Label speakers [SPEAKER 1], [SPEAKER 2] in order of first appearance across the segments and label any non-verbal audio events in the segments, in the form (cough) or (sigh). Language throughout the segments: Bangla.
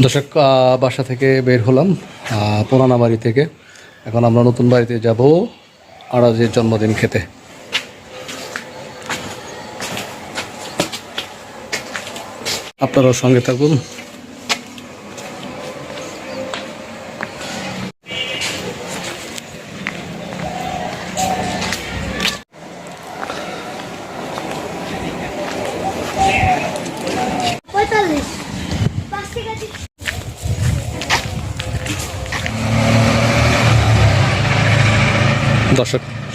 [SPEAKER 1] দর্শক বাসা থেকে বের হলাম পুরানা বাড়ি থেকে। এখন আমরা নতুন বাড়িতে যাব আরাজের জন্মদিন খেতে। আপনারাও সঙ্গে থাকুন।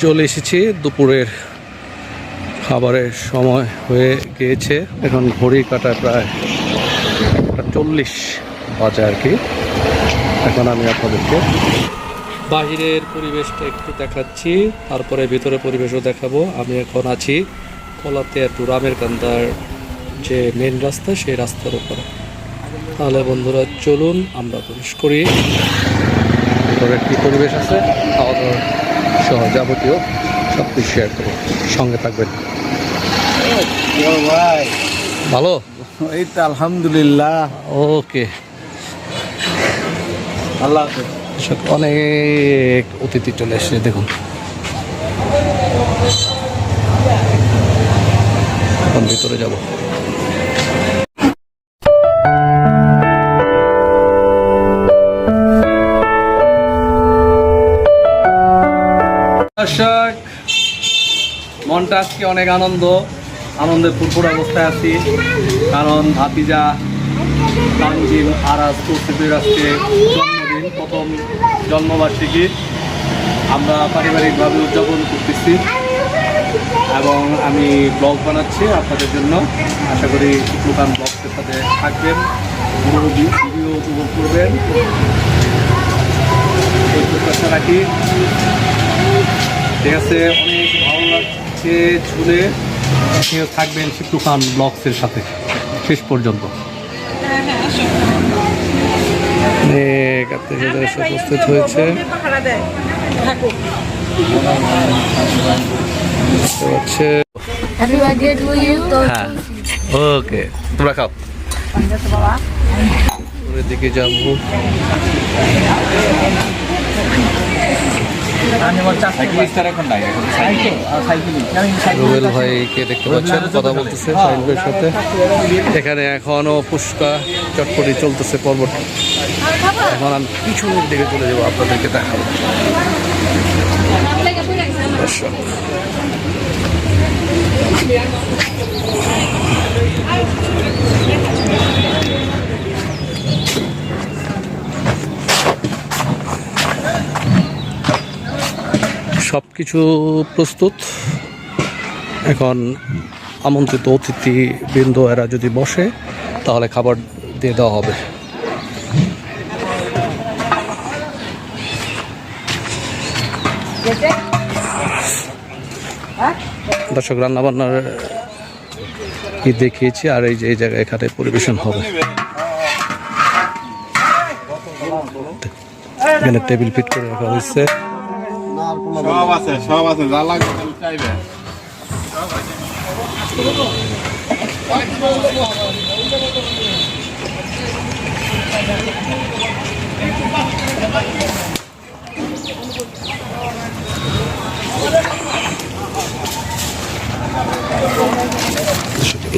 [SPEAKER 1] চলে এসেছি দুপুরের খাবারের সময় হয়ে গিয়েছে। এখন ঘড়ি কাটায় প্রায় একটা চল্লিশ বাজে আর কি। এখন আমি আপনাদেরকে বাহিরের পরিবেশটা একটু দেখাচ্ছি, তারপরে ভিতরে পরিবেশও দেখাবো। আমি এখন আছি কলাতে একটু রামের কান্দার যে মেন রাস্তা, সেই রাস্তার উপরে। তাহলে বন্ধুরা, চলুন আমরা প্রবেশ করি। ভিতরে কি পরিবেশ আছে? খাওয়া দাওয়া। সহ যাবতীয় সব কিছু শেয়ার করব। সঙ্গে থাকবেন। ভালো?
[SPEAKER 2] এই তো আলহামদুলিল্লাহ।
[SPEAKER 1] ওকে।
[SPEAKER 2] আল্লাহ
[SPEAKER 1] অনেক অতিথি চলে এসেছে দেখুন। এখন ভিতরে যাব। দর্শক, মনটা আজকে অনেক আনন্দ, আনন্দের ফুরফুর অবস্থায় আছি, কারণ ভাতিজা তানজিম আরাজ তৌসিফের আজকে জন্মদিন, প্রথম জন্মবার্ষিকী। আমরা পারিবারিকভাবে উদযাপন করতেছি এবং আমি ব্লগ বানাচ্ছি আপনাদের জন্য। আশা করি দোকান ব্লগের সাথে থাকবেন ভিডিও উপভোগ করবেন। রাখি। ঠিক আছে? অনেক ভালো লাগছে আপনিও থাকবেন শিক্ষু খান ব্লগসের সাথে। শেষ পর্যন্ত। উপস্থিত হয়েছে. হ্যাঁ। ওকে দিকে যাব। রুবেল ভাইকে দেখতে পাচ্ছেন? কথা বলতেছে সাহিল ভাইয়ের সাথে। এখানে এখনও ফুচকা চটপটি চলতেছে পর্বটি এখন আমি পিছনের দিকে চলে যাব আপনাদেরকে দেখাবো। দর্শক। কিছু প্রস্তুত। এখন আমন্ত্রিত অতিথি বৃন্দ এরা যদি বসে, তাহলে খাবার দিয়ে দেওয়া হবে। দর্শক, রান্নাবান্নার কি দেখিয়েছি, আর এই যে, এই জায়গায় এখানে পরিবেশন হবে। এখানে টেবিল ফিট করে রাখা হয়েছে।
[SPEAKER 2] সব আছে সব আছে যা লাগবে চাইবে।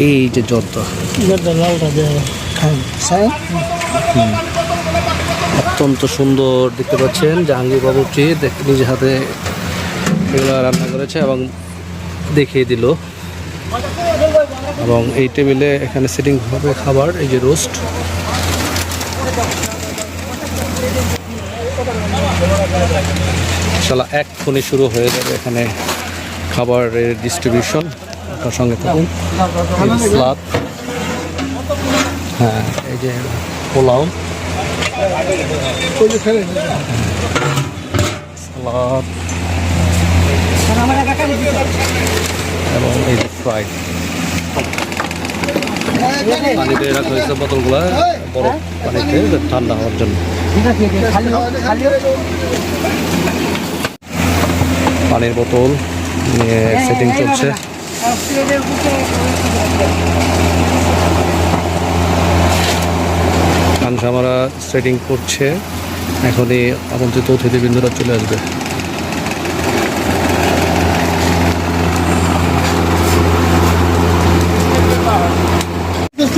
[SPEAKER 1] এই যে জর্দা। অত্যন্ত সুন্দর দেখতে পাচ্ছেন জাহাঙ্গীর বাবুটি দেখ- নিজে হাতে এগুলো রান্না করেছে এবং দেখিয়ে দিল। এবং এই টেবিলে এখানে সিটিং হবে খাবার, এই যে রোস্ট। শালা এক্ষুনি শুরু হয়ে যাবে এখানে খাবারের ডিস্ট্রিবিউশন আপনার সঙ্গে থাকুন। হ্যাঁ এই যে পোলাও। সালাদ। এবং ঠান্ডা হওয়ার জন্য পানির বোতল নিয়ে সেটিং চলছে। খানসামারা সেটিং করছে। এখনই আমন্ত্রিত অতিথিবৃন্দরা চলে আসবে।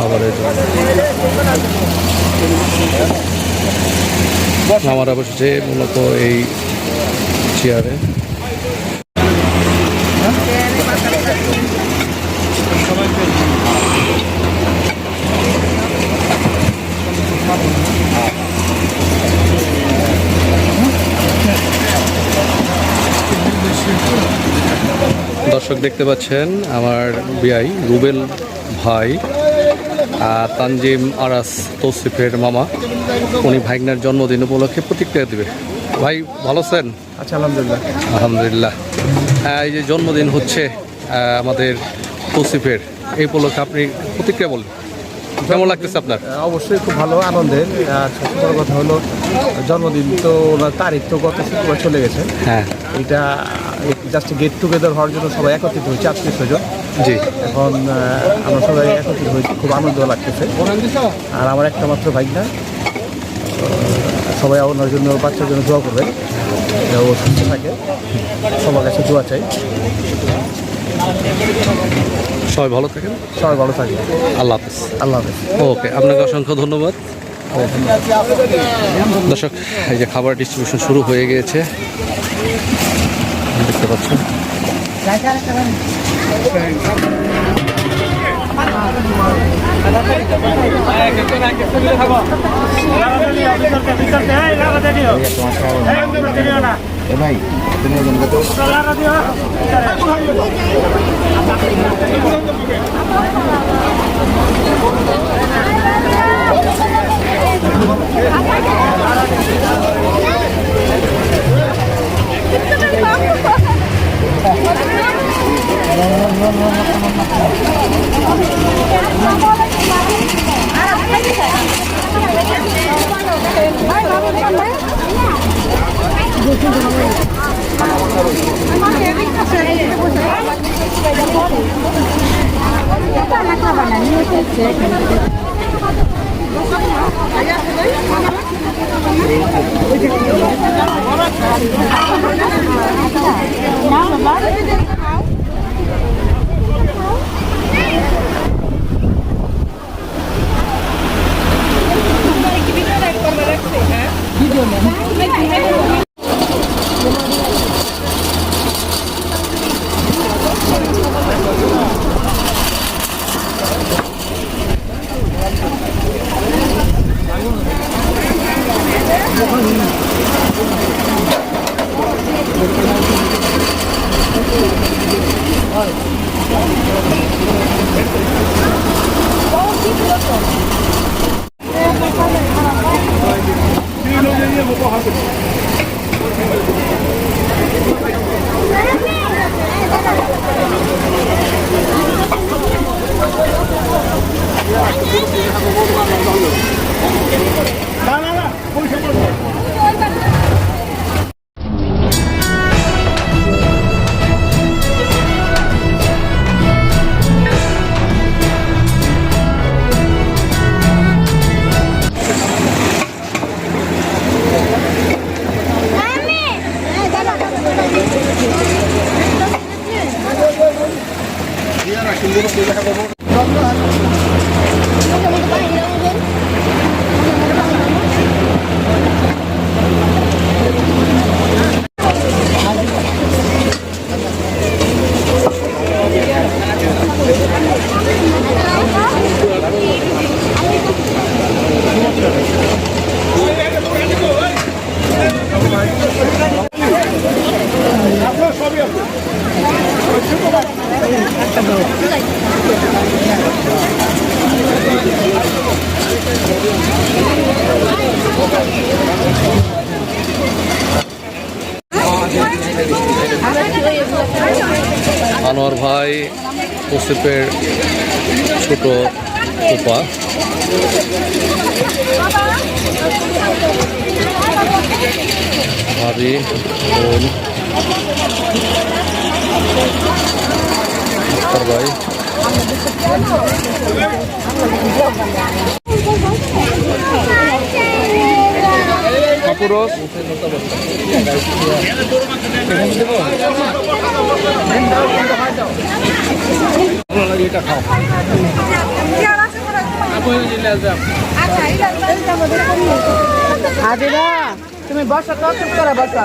[SPEAKER 1] খাবারের জন্য। আমরা বসেছে মূলত এই চেয়ারে দর্শক দেখতে পাচ্ছেন আমার বিআই রুবেল ভাই। তানজিম আরাস তৌসিফের মামা উনি ভাইগনার জন্মদিন উপলক্ষে প্রতিক্রিয়া দেবে ভাই ভালো আছেন?
[SPEAKER 3] আচ্ছা আলহামদুলিল্লাহ।
[SPEAKER 1] আলহামদুলিল্লাহ। আহ, এই যে জন্মদিন হচ্ছে আমাদের তৌসিফের এই উপলক্ষে আপনি প্রতিক্রিয়া বলুন। কেমন লাগতেছে আপনার?
[SPEAKER 3] অবশ্যই খুব ভালো আনন্দের। আর সবচেয়ে কথা হলো জন্মদিন তো ওনার তারিখ তো গত শুক্রবার চলে গেছে।
[SPEAKER 1] হ্যাঁ।
[SPEAKER 3] এটা জাস্ট গেট টুগেদার হওয়ার জন্য সবাই একত্রিত হয়েছে আত্মীয় স্বজন।
[SPEAKER 1] জি।
[SPEAKER 3] এখন আমরা সবাই একত্রিত হয়েছি খুব আনন্দ লাগতেছে। আর আমার একটা মাত্র বাইক না সবাই ওনার জন্য বাচ্চার জন্য দোয়া করবেন যে ও সুস্থ থাকে। সবার কাছে দোয়া চাই।
[SPEAKER 1] সবাই ভালো থাকেন।
[SPEAKER 3] সবাই ভালো থাকে
[SPEAKER 1] আল্লাহ হাফিজ।
[SPEAKER 3] আল্লাহ হাফেজ।
[SPEAKER 1] ওকে আপনাকে অসংখ্য ধন্যবাদ। দর্শক এই যে খাবার ডিস্ট্রিবিউশন শুরু হয়ে গিয়েছে। দেখতে পাচ্ছেন। ভাই তুমি আক্তার ভাই কাপুরস
[SPEAKER 4] আদিরা তুমি বসো তো চুপ করে বসো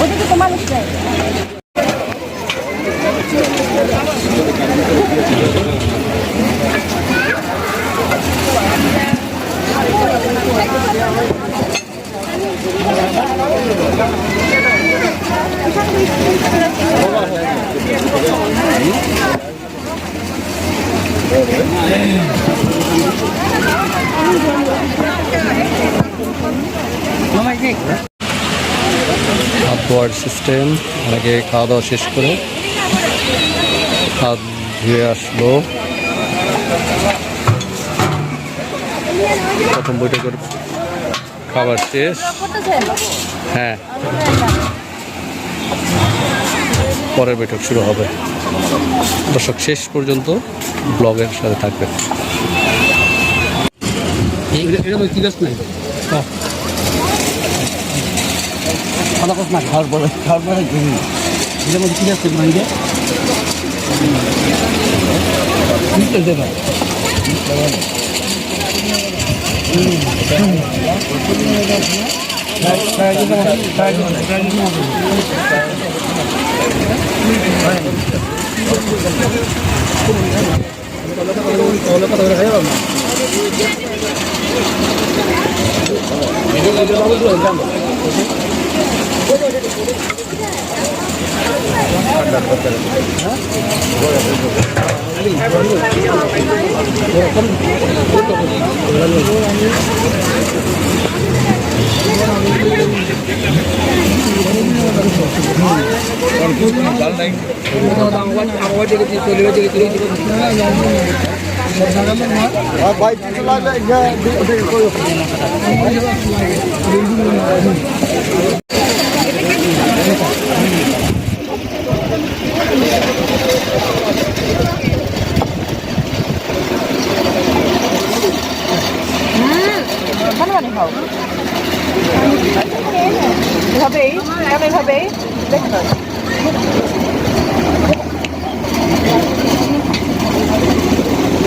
[SPEAKER 3] ধরো
[SPEAKER 1] হাত ধোয়ার সিস্টেম অনেকে খাওয়া দাওয়া শেষ করে হাত ধুয়ে আসলো। প্রথম বৈঠকের খাবার শেষ। হ্যাঁ। পরের বৈঠক শুরু হবে। দর্শক শেষ পর্যন্ত ব্লগের সাথে থাকবেন।
[SPEAKER 3] ভাই কিছু লাগলে
[SPEAKER 4] মানে মানে খাও এভাবেই এভাবে এভাবেই দেখে দাও
[SPEAKER 3] দিয়ে দেই মোহন ভাই কিছু লাগবো না না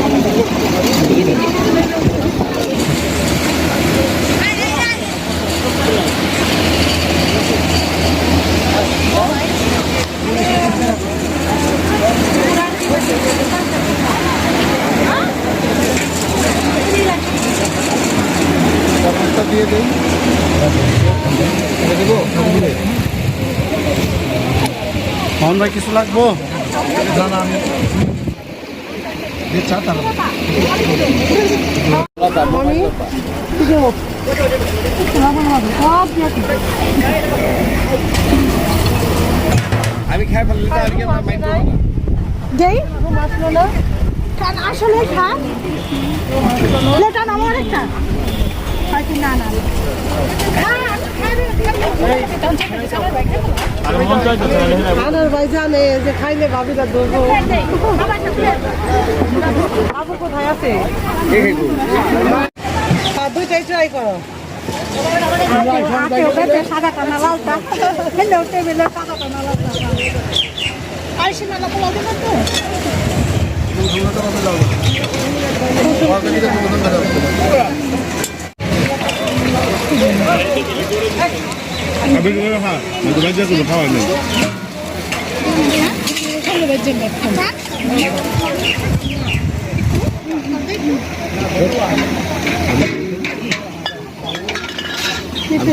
[SPEAKER 3] আমি চা তারা
[SPEAKER 4] মনি কিছু
[SPEAKER 2] আমি খাই ফেললে তো আর কি আমার মাইন্ড করব না।
[SPEAKER 5] যেই কারণ আসলে খা। লেটান আমার একটা। হয়তো না না
[SPEAKER 4] আনার ভাই জানে যে খাইলে ভাবিটা ধরবো বাবু কোথায় আছে? হ্যাঁ, দুইটাই ট্রাই করো।
[SPEAKER 5] সাদা টানা লালটা। (laughs) হেলো টেবিলে সাদা টানা লালটা আইসি মালা পোলাও দেবেন তো
[SPEAKER 2] আমি তো হ্যাঁ আমি তো বাজে কোনো খাওয়া নেই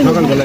[SPEAKER 2] সকালবেলা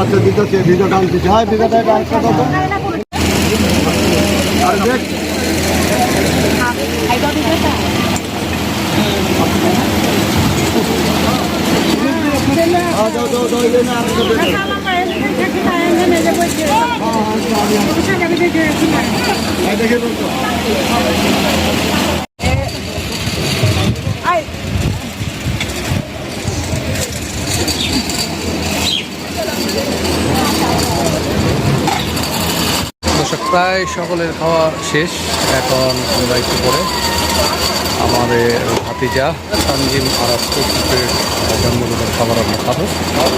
[SPEAKER 6] আচ্ছা দিতেছে ভিডিও ডান্স দিচ্ছে হ্যাঁ ভিডিওটা ডান্স করো আর দেখ দেখে বলতো।
[SPEAKER 1] দর্শক প্রায় সকলের খাওয়া শেষ। এখন আমরা একটু পরে আমাদের ভাতিজা সঞ্জিম আরাস কৌশিকের জন্মদিনের খাবার আমরা খাব।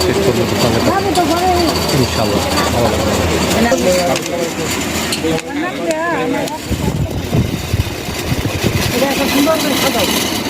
[SPEAKER 1] শেষ পর্যন্ত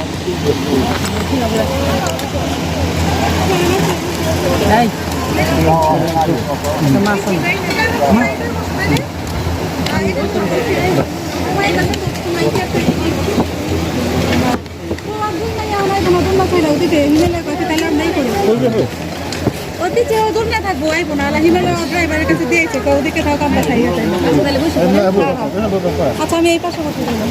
[SPEAKER 1] সঙ্গে থাকব। ইনশাল্লাহ ভালো লাগবে
[SPEAKER 5] ওদিকে দূর না থাকব এই বোনালা হিমালয় ড্রাইভারের কাছে দিয়েছে তো ওদিকে থাক আমরা খাই আচ্ছা আমি এই পাশে কথা বলব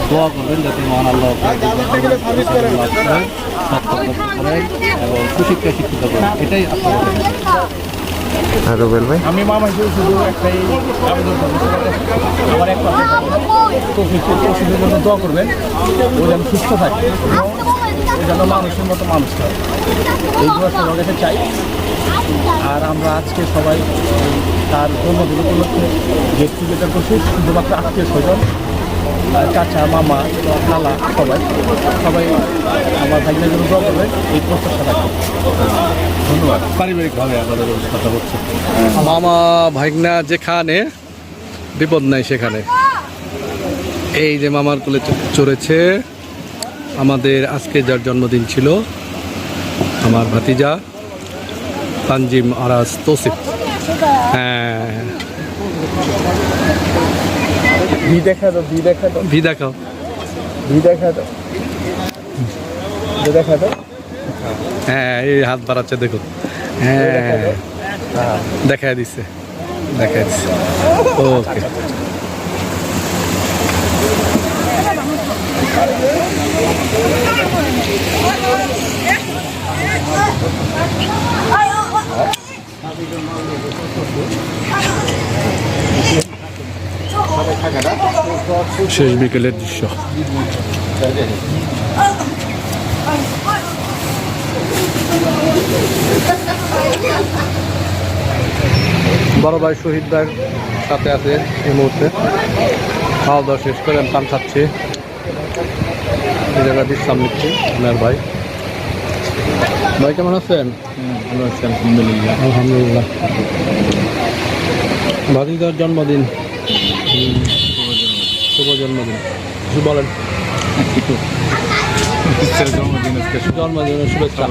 [SPEAKER 1] দোয়া করবেন যাতে মহান আল্লাহ এবং সুশিক্ষায় শিক্ষিত করেন। এটাই আপনার
[SPEAKER 3] আমি মামা হিসেবে শুধু একটাই আবেদন আমার জন্য দোয়া করবেন ও যেন সুস্থ থাকে এবং ও যেন মানুষের মতো মানুষ হয়। এই দোয়া সবার কাছে চাই। আর আমরা আজকে সবাই তার জন্মদিন উপলক্ষে গেট টুগেদার করছি শুধুমাত্র আত্মীয় স্বজন চাচা মামা খালা সবাই। সবাই আমার ভাইদের জন্য দোয়া করবে এই প্রত্যাশা রাখবে ধন্যবাদ। পারিবারিকভাবে আমাদের কথা হচ্ছে
[SPEAKER 1] মামা ভাইগনা যেখানে বিপদ নাই সেখানে। এই যে মামার কোলে চড়েছে আমাদের আজকে যার জন্মদিন ছিল আমার ভাতিজা তানজিম আরাজ তৌসিফ। হ্যাঁ।
[SPEAKER 3] ভি দেখা দাও ভি দেখা দাও।
[SPEAKER 1] ভি দেখাও।
[SPEAKER 3] ভি দেখা দাও। দেখা দাও।
[SPEAKER 1] হ্যাঁ এই হাত বাড়াচ্ছে দেখুন হ্যাঁ দেখা দিচ্ছে দেখা দিচ্ছে ওকে। শেষ বিকেলের দৃশ্য। বড় ভাই শহীদ ভাইয়ের সাথে আছে এই মুহূর্তে। খাওয়া দাওয়া শেষ করে পান খাচ্ছি। এই জায়গায় বিশ্রাম নিচ্ছি আপনার ভাই। ভাই কেমন আছেন?
[SPEAKER 3] ভালো আছি আলহামদুলিল্লাহ।
[SPEAKER 1] আলহামদুলিল্লাহ। জন্মদিন। শুভ জন্মদিন কিছু বলেন জন্মদিনের শুভেচ্ছা।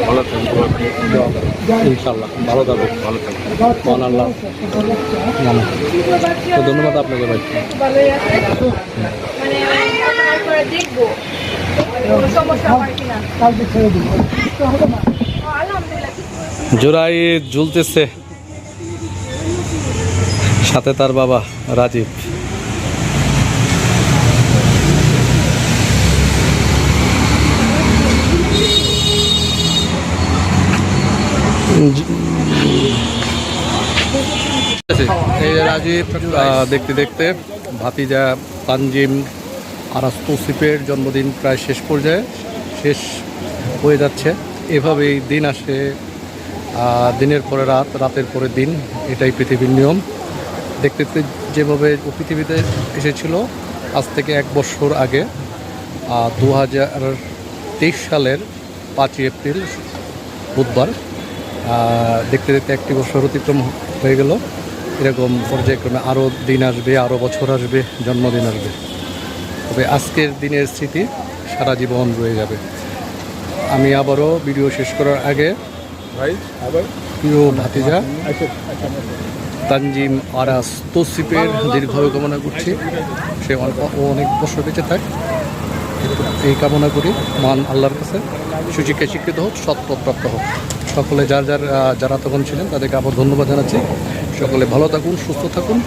[SPEAKER 3] ভালো থাকব
[SPEAKER 1] ইনশাল্লাহ ভালো ভালো আল্লাহ তো ধন্যবাদ আপনাকে ভাই।
[SPEAKER 5] মানে আমি করে দেখব কোনো সমস্যা হয় কিনা
[SPEAKER 4] কালকে ছেড়ে দিব
[SPEAKER 5] আলহামদুলিল্লাহ
[SPEAKER 1] জোড়াই ঝুলতেছে সাথে তার বাবা রাজীব। এই রাজীব দেখতে দেখতে ভাতিজা তানজিম আরাস তৌসিফের জন্মদিন প্রায় শেষ পর্যায়ে শেষ হয়ে যাচ্ছে। এভাবেই দিন আসে দিনের পরে রাত, রাতের পরে দিন, এটাই পৃথিবীর নিয়ম। দেখতে দেখতে যেভাবে পৃথিবীতে এসেছিল আজ থেকে এক বছর আগে দু হাজার তেইশ সালের পাঁচই এপ্রিল বুধবার দেখতে দেখতে একটি বছর অতিক্রম হয়ে গেল। এরকম পর্যায়ক্রমে আরও দিন আসবে আরও বছর আসবে জন্মদিন আসবে। তবে আজকের দিনের স্মৃতি সারা জীবন রয়ে যাবে। আমি আবারও ভিডিও শেষ করার আগে
[SPEAKER 3] ভাই আবার?
[SPEAKER 1] প্রিয় ভাতিজা তানজিম আরাস তৌসিফের দীর্ঘায়ু কামনা করছি। সে ও অনেক বছর বেঁচে থাক এই কামনা করি। মান আল্লাহর কাছে। সুশিক্ষায় শিক্ষিত হোক সৎপথপ্রাপ্ত হোক। সকলে যার যার যারা তখন ছিলেন, তাদেরকে আবার ধন্যবাদ জানাচ্ছি। সকলে ভালো থাকুন, সুস্থ থাকুন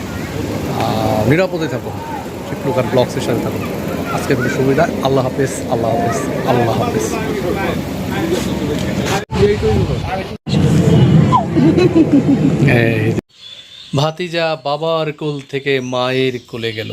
[SPEAKER 1] নিরাপদে থাকুন। চিপলুকার ব্লগসের সাথে থাকুন। আজকের মতো সুবিধা। আল্লাহ হাফেজ আল্লাহ হাফেজ আল্লাহ হাফেজ। এই। ভাতিজা বাবার কোল থেকে মায়ের কোলে গেল।